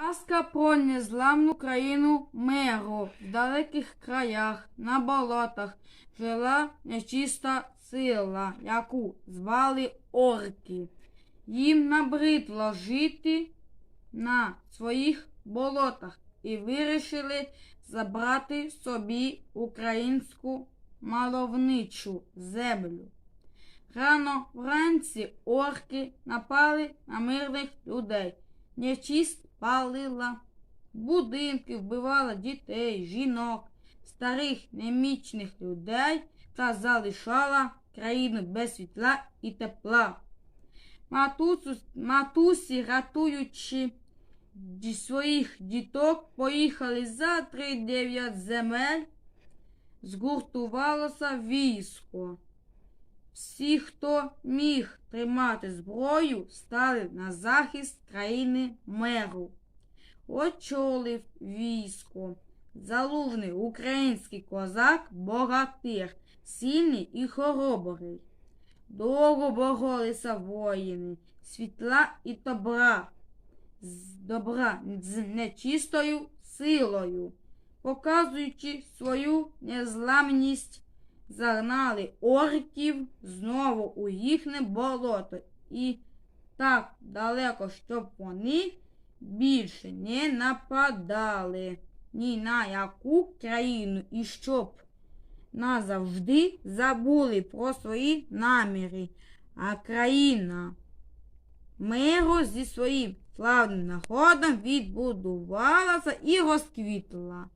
Казка про незламну країну миру в далеких краях, на болотах жила нечиста сила, яку звали орки. Їм набридло жити на своїх болотах і вирішили забрати собі українську мальовничу землю. Рано вранці орки напали на мирних людей. Нечисть палила будинки, вбивала дітей, жінок, старих немічних людей та залишала країну без світла і тепла. Матусю, матусі, рятуючи своїх діток, поїхали за три дев'ять земель, згуртувалося військо. Всі, хто міг тримати зброю, стали на захист країни меру. Очолив військо. Залужний український козак богатир, сильний і хоробрий. Довго боролися воїни, світла і добра, з добра з нечистою силою, показуючи свою незламність загнали орків знову у їхнє болото. І так далеко, щоб вони більше не нападали. Ні на яку країну. І щоб назавжди забули про свої наміри, а країна миру зі своїм славним народом відбудувалася і розквітла.